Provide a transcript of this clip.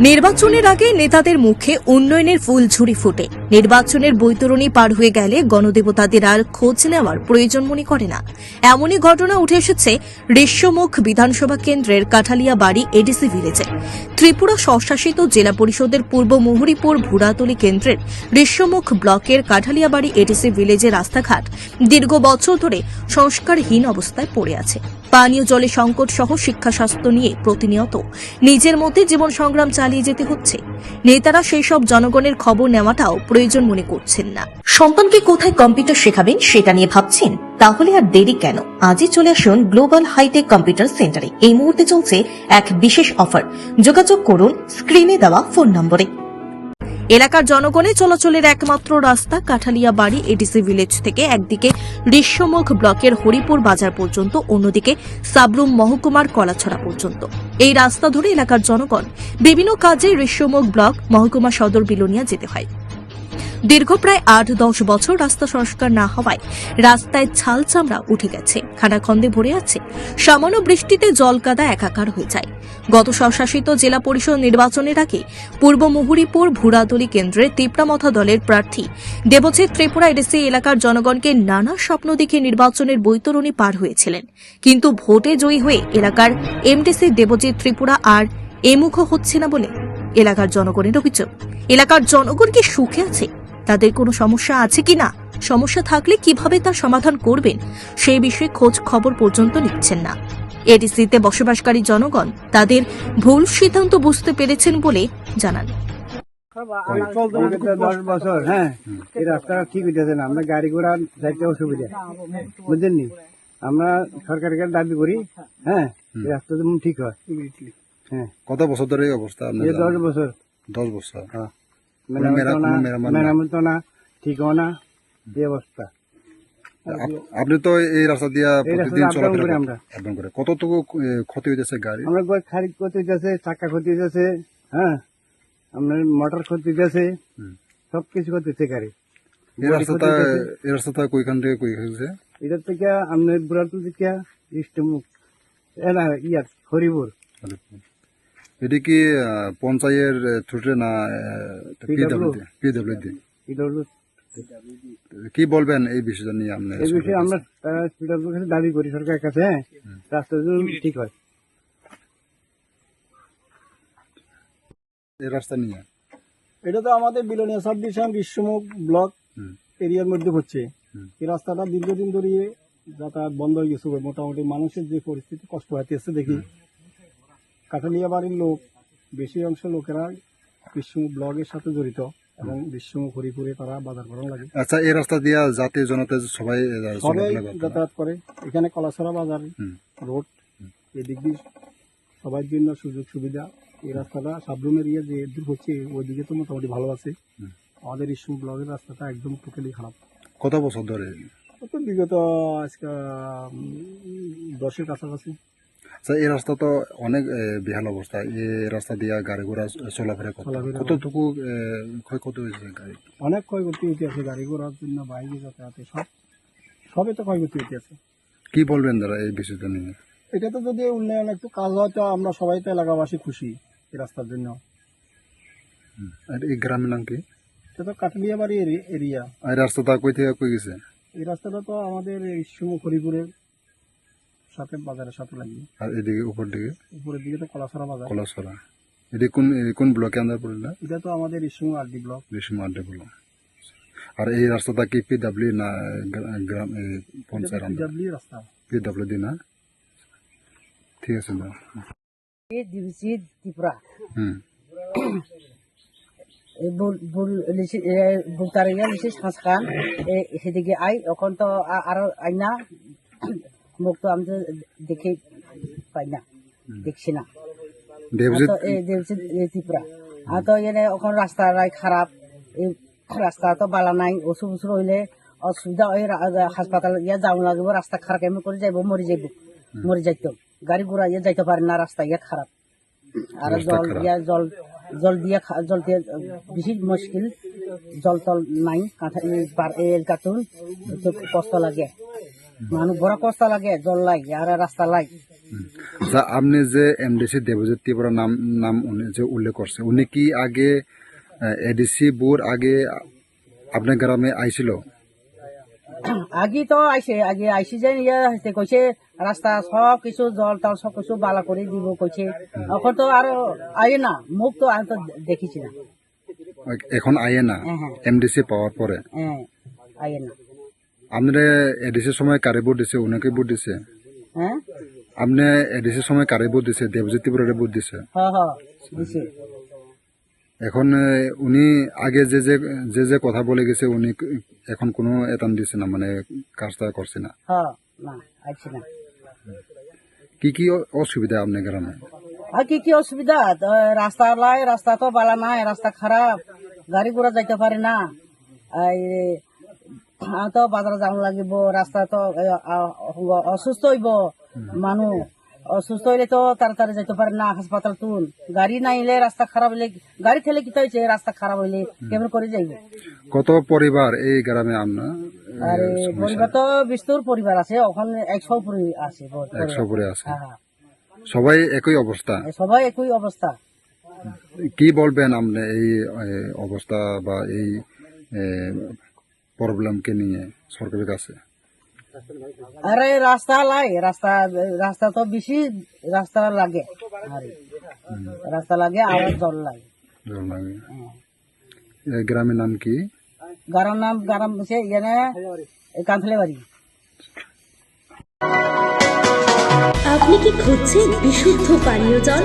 নির্বাচনের আগে নেতাদের মুখে উন্নয়নের ফুল ঝুড়ি ফুটে। নির্বাচনের বৈতরণী পার হয়ে গেলে গণদেবতাদের আর খোঁজ নেওয়ার প্রয়োজন মনে করে না। এমনই ঘটনা উঠে এসেছে ঋষ্যমুখ বিধানসভা কেন্দ্রের কাঠালিয়া বাড়ি এডিসি ভিলেজে। ত্রিপুরা স্বশাসিত জেলা পরিষদের পূর্ব মুহুরীপুর ভুরাতলি কেন্দ্রের ঋষ্যমুখ ব্লকের কাঠালিয়া বাড়ি এডিসি ভিলেজের রাস্তাঘাট দীর্ঘ বছর ধরে সংস্কারহীন অবস্থায় পড়ে আছে। পানীয় জলে সংকট সহ শিক্ষা স্বাস্থ্য নিয়ে প্রতিনিয়ত নিজের মধ্যে জীবন সংগ্রাম চালিয়ে যেতে হচ্ছে। নেতারা সেই সব জনগণের খবর নেওয়াটাও প্রয়োজন মনে করছেন না। সন্তানকে কোথায় কম্পিউটার শেখাবেন সেটা নিয়ে ভাবছেন? তাহলে আর দেরি কেন? আজই চলে আসুন গ্লোবাল হাইটেক কম্পিউটার সেন্টারে। এই মুহূর্তে চলছে এক বিশেষ অফার। যোগাযোগ করুন স্ক্রিনে দেওয়া ফোন নম্বরে। এলাকার জনগণের চলাচলের একমাত্র রাস্তা কাঠালিয়া বাড়ি এডিসি ভিলেজ থেকে একদিকে ঋষ্যমুখ ব্লকের হরিপুর বাজার পর্যন্ত, অন্যদিকে সাবরুম মহকুমার কলাছড়া পর্যন্ত। এই রাস্তা ধরে এলাকার জনগণ বিভিন্ন কাজে ঋষ্যমুখ ব্লক মহকুমা সদর বিলোনিয়া যেতে হয়। দীর্ঘ প্রায় আট দশ বছর রাস্তা সংস্কার না হওয়ায় রাস্তায় ছাল চামড়া উঠে গেছে। খানাখন্দে ভরে আছে। সামান্য বৃষ্টিতে জলকাদা একাকার হয়ে যায়। গত স্বশাসিত জেলা পরিষদ নির্বাচনের আগে পূর্ব মুহুরীপুর ভুরাদলি কেন্দ্রের তিপ্রামথা দলের প্রার্থী দেবজিৎ ত্রিপুরা এডিসি এলাকার জনগণকে নানা স্বপ্ন দেখে নির্বাচনের বৈতরণী পার হয়েছিলেন। কিন্তু ভোটে জয়ী হয়ে এলাকার এমডিসি দেবজিৎ ত্রিপুরা আর এমুখ হচ্ছে না বলে এলাকার জনগণের অভিযোগ। এলাকার জনগণ কি সুখে আছে? তাদের কোনো সমস্যা আছে কি না সমস্যা থাকলে কীভাবে তার সমাধান করবেন? সেই বিষয়ে খোঁজ খবর পর্যন্ত নিচ্ছেন না। এডিসিতে বসবাসকারী জনগণ তাদের ভুল সিদ্ধান্ত বুঝতে পেরেছেন বলে জানান। দশ বছর হ্যাঁ? এই রাস্তাটা ঠিক হইতেছে না। আমরা গাড়ি ঘোড়া যাইতে অসুবিধা। বুঝলেন নি আমরা সরকারের কাছে দাবি করি হ্যাঁ? এই রাস্তা যেমন ঠিক হয়। হ্যাঁ কত বছর ধরে এই অবস্থা দশ বছর। দশ বছর হ্যাঁ। মেরামত না কোনো মেরামত না। মেরামত না ঠিক না এই অবস্থা আপনি তো এই রাস্তা দিয়া প্রতিদিন দিয়ে up চলাফেরা আমরা। up করে। কতটুকু ক্ষতি হইতেছে গাড়ি আমরা করতে যাচ্ছে চাকা ক্ষতি যাচ্ছে হ্যাঁ? আপনার মোটর ক্ষতি হুম। সব কিছু করতেছে গাড়ি এই রাস্তাটা এই রাস্তাটা কইখান থেকে কই এটা থেকে আপনার বুড়াটুল থেকে এনা ইয়ার হরিপুর। এটি কি আহ, পঞ্চায়ের থ্রুটে না কি বলবেন এই বিষয়টা নিয়ে আপনি? এই বিষয়ে আমরা আহ, পিডাব্লিউ কাছে দাবি করি সরকারের কাছে। রাস্তা ঠিক হয়। এই রাস্তা নিয়ে। এটা তো আমাদের Belonia sub division Bishwamukh block. এরিয়ার মধ্যে হচ্ছে। এই রাস্তাটা দীর্ঘদিন ধরে যাতায়াত বন্ধ হয়ে গেছে। মোটামুটি মানুষের যে পরিস্থিতি কষ্ট হইতেছে দেখি। কাঠালিয়া বাড়ির লোক বেশি অংশ লোকেরা বিশ্বমুখ ব্লগের সাথে জড়িত এবং বিশ্বমুখ হরিপুরে তারা বাজার করার লাগে। আচ্ছা এই রাস্তা দিয়ে জাতীয় জনতা সবাই সবাই। যাতায়াত করে। এখানে কলাছড়া বাজার। রোড এদিক দিয়ে সবার জন্য সুযোগ সুবিধা। এই রাস্তাটা সাবরুম এরিয়া যে দূর হচ্ছে ওইদিকে তো মোটামুটি ভালো আছে। আমাদের ইস্যু ব্লগের রাস্তাটা একদম টোটালি খারাপ। কত বছর ধরে? বিগত আজকে দশের কাছাকাছি। আচ্ছা এই রাস্তা তো অনেক বেহাল অবস্থা। এই রাস্তা দিয়ে গাড়ি ঘোড়া চলাফেরা করতে কতটুকু ক্ষয়ক্ষতি হয়েছে গাড়ি অনেক ক্ষয়ক্ষতি হইতে আছে গাড়ি ঘোড়ার জন্য বাইরে যাতায়াতে সব সবে তো ক্ষয়ক্ষতি হইতে আছে। কি বলবেন দাদা এই বিষয়টা নিয়ে? এটা তো যদি উন্নয়ন একটু কাজ হয় তো আমরা সবাই তো এলাকাবাসী খুশি এই রাস্তার জন্য। আর এই গ্রামের নাম কি? এটা তো কাটলিয়া বাড়ি এরিয়া। এই রাস্তাটা কই থেকে কই গেছে? এই রাস্তাটা তো আমাদের ইস্যুমুখ হরিপুরের। সাথে বাজারের সাথে লাগিয়ে আর এদিকে উপর দিকে? উপরের দিকে তো কলাছড়া বাজার। কলাসরা এটি কোন কোন ব্লকে আন্দার পড়ল এটা? তো আমাদের ইস্যুমুখ আরডি ব্লক। রেশম আড্ডা বলো আর এই রাস্তাটা কি পি ডাব্লিউ না গ্রাম পঞ্চায়েত আন্দার? পিডাব্লিউ রাস্তা। পি ডাব্লিউ দি না? ঠিক আছে দাদা। দিবসি ত্রিপুরা। হুম। সাঁসখান সেদিকে আই এখন তো আরও আই না মুখ তো আমি তো দেখে পাই না দেখছি না। ত্রিপুরা। আর তো এনে এখন রাস্তা খারাপ এই রাস্তা তো বালা নাই ওষুধ ওষুধ হইলে অসুবিধা ওই হাসপাতাল ইয়া যাও লাগবে রাস্তা খারাপ এমনি করে যাইব মরি যাইব মরি যাইতো। গাড়ি ঘোড়া ইয়ে যাইতে পারে না রাস্তা ইয়ে খারাপ। আর জল। ইয়া জল জল দিয়ে জল দিয়ে বেশি মুশকিল জল টল নাই কাঁথা এল কাতুন কষ্ট লাগে। মানুষ বড় কষ্ট লাগে জল লাগে আর রাস্তা লাগে। যা আপনি যে এমডিসি দেবজিৎ ত্রিপুরা নাম নাম উনি যে উল্লেখ করছে উনি কি আগে এডিসি বোর আগে আপনার গ্রামে আইছিল? আগে তো আইসে আগে আইসি যে ইয়ে কইছে রাস্তা সব কিছু জল টল সব কিছু বালা করে দিব কইছে। এখন তো আর আইয়ে না মুখ তো আমি তো দেখিছি না। এখন আয়ে না? হ্যাঁ, হ্যাঁ। এমডিসি পাওয়ার পরে? হ্যাঁ আইয়ে না। আপনারা এডিসির সময় কারে ভোট দিছে উনাকে ভোট দিছে? হ্যাঁ? আপনি এডিসির সময় কারে ভোট দিছে দেবজিৎ ত্রিপুরারে ভোট দিছে? হ হ দিছে। এখন উনি আগে যে যে যে যে কথা বলে গেছে উনি এখন কোনো এতান দিছে না মানে কাজটা করছে না? হ না আইছি না। কি কি অসুবিধা আপনার গ্রামে? আর কি কি অসুবিধা? রাস্তা লাই রাস্তা তো বালা নাই রাস্তা খারাপ গাড়ি ঘোড়া যাইতে পারে না। তো বাজার যাওয়া লাগিব রাস্তা তো অসুস্থ হইব মানুষ অসুস্থ হইলে তো তাড়াতাড়ি যাইতে পারে না হাসপাতাল তুন। গাড়ি না হইলে রাস্তা খারাপ হইলে গাড়ি থেলে কি হয়েছে রাস্তা খারাপ হইলে কেমন করে যাইব? কত পরিবার এই গ্রামে আপনার আর পরিবার তো বিস্তুর পরিবার আছে ওখানে একশো পরি আছে পরিবার। একশো উপরে আছে। হ্যাঁ, হ্যাঁ। সবাই একই অবস্থা? সবাই একই অবস্থা। কি বলবেন আপনি এই অবস্থা বা এই প্রবলেমকে নিয়ে সরকারের কাছে। আরে রাস্তা লাই রাস্তা রাস্তা তো বেশি রাস্তা লাগে। রাস্তা লাগে আর জল লাগে জল লাগে। এই গ্রামের নাম কি? গরম নাম গরম সে ইয়ে কাঁথলে বাড়ি আপনি কি খুঁজছেন বিশুদ্ধ পানীয় জল?